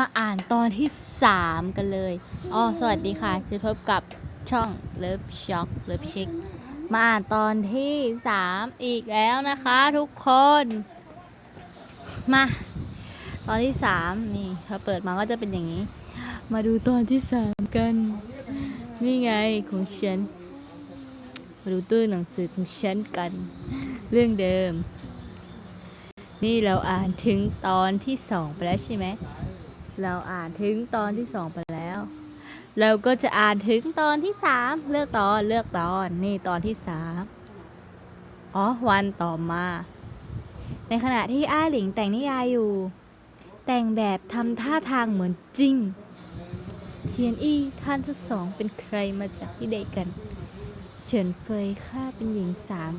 มาอ่านตอนที่สามกันเลยอ๋อสวัสดีค่ะจะพบกับช่องเลิฟช็อกเลิฟชิคมาอ่านตอนที่สามอีกแล้วนะคะทุกคน มา ตอนที่สามนี่พอเปิดมาก็จะเป็นอย่างนี้ มาดูตอนที่สามกัน นี่ไงของฉัน มาดูตู้หนังสือของฉันกัน เรื่องเดิมนี่เราอ่านถึงตอนที่สองไปแล้วใช่ไหม เราอ่านถึงตอนที่สองไปแล้ว เราก็จะอ่านถึงตอนที่สามเลือกตอนเลือกตอนนี่ตอนที่สามอ๋อวันต่อมา ในขณะที่อ้าหลิงแต่งนิยายอยู่ แต่งแบบทำท่าทางเหมือนจริงเทียนอี้ท่านทั้งสองเป็นใครมาจากที่ใดกัน เฉินเฟยข้าเป็นหญิงสาม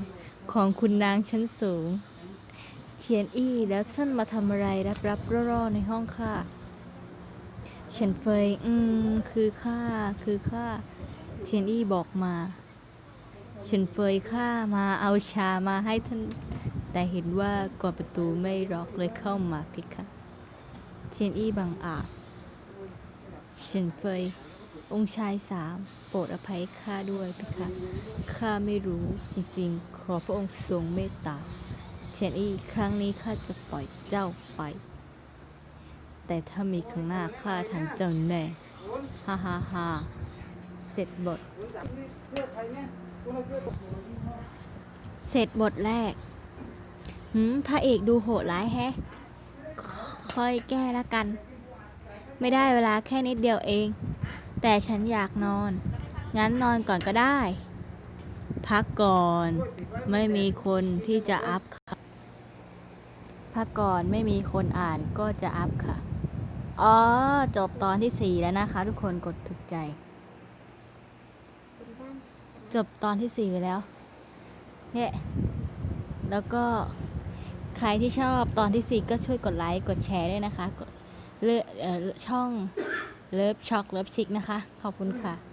ของคุณนางชั้นสูง เทียนอี้แล้วท่านมาทำอะไรรับรับร่อๆในห้องข้า เฉินเฟย อืม คือข้า คือข้า เทียนอี้บอกมา เฉินเฟยข้ามาเอาชามาให้ท่าน แต่เห็นว่ากดประตูไม่ล็อกเลยเข้ามาพิคะเทียนอี้บังอาจ เฉินเฟย องค์ชายสามโปรดอภัยข้าด้วยพิคะข้าไม่รู้จริงๆ ขอพระองค์ทรงเมตตา เทียนอี้ครั้งนี้ข้าจะปล่อยเจ้าไป แต่ถ้ามีครั้งหน้าข้าทันเจ้าแน่ฮ่าฮ่าฮ่าเสร็จบท เสร็จบทแรกหืมพระเอกดูโหดร้ายแฮะ ค่อยแก้ละกัน ไม่ได้เวลาแค่นิดเดียวเอง แต่ฉันอยากนอน งั้นนอนก่อนก็ได้ พักก่อน ไม่มีคนที่จะอัพค่ะพักก่อนไม่มีคนอ่านก็จะอัพค่ะ อ๋อ จบตอนที่สี่แล้วนะคะ ทุกคนกดถูกใจ จบตอนที่สี่ไปแล้ว เนี่ย แล้วก็ใครที่ชอบตอนที่สี่ก็ช่วยกดไลค์กดแชร์ด้วยนะคะกดเลือกช่องเลิฟช็อกเลิฟชิกนะคะ ขอบคุณค่ะ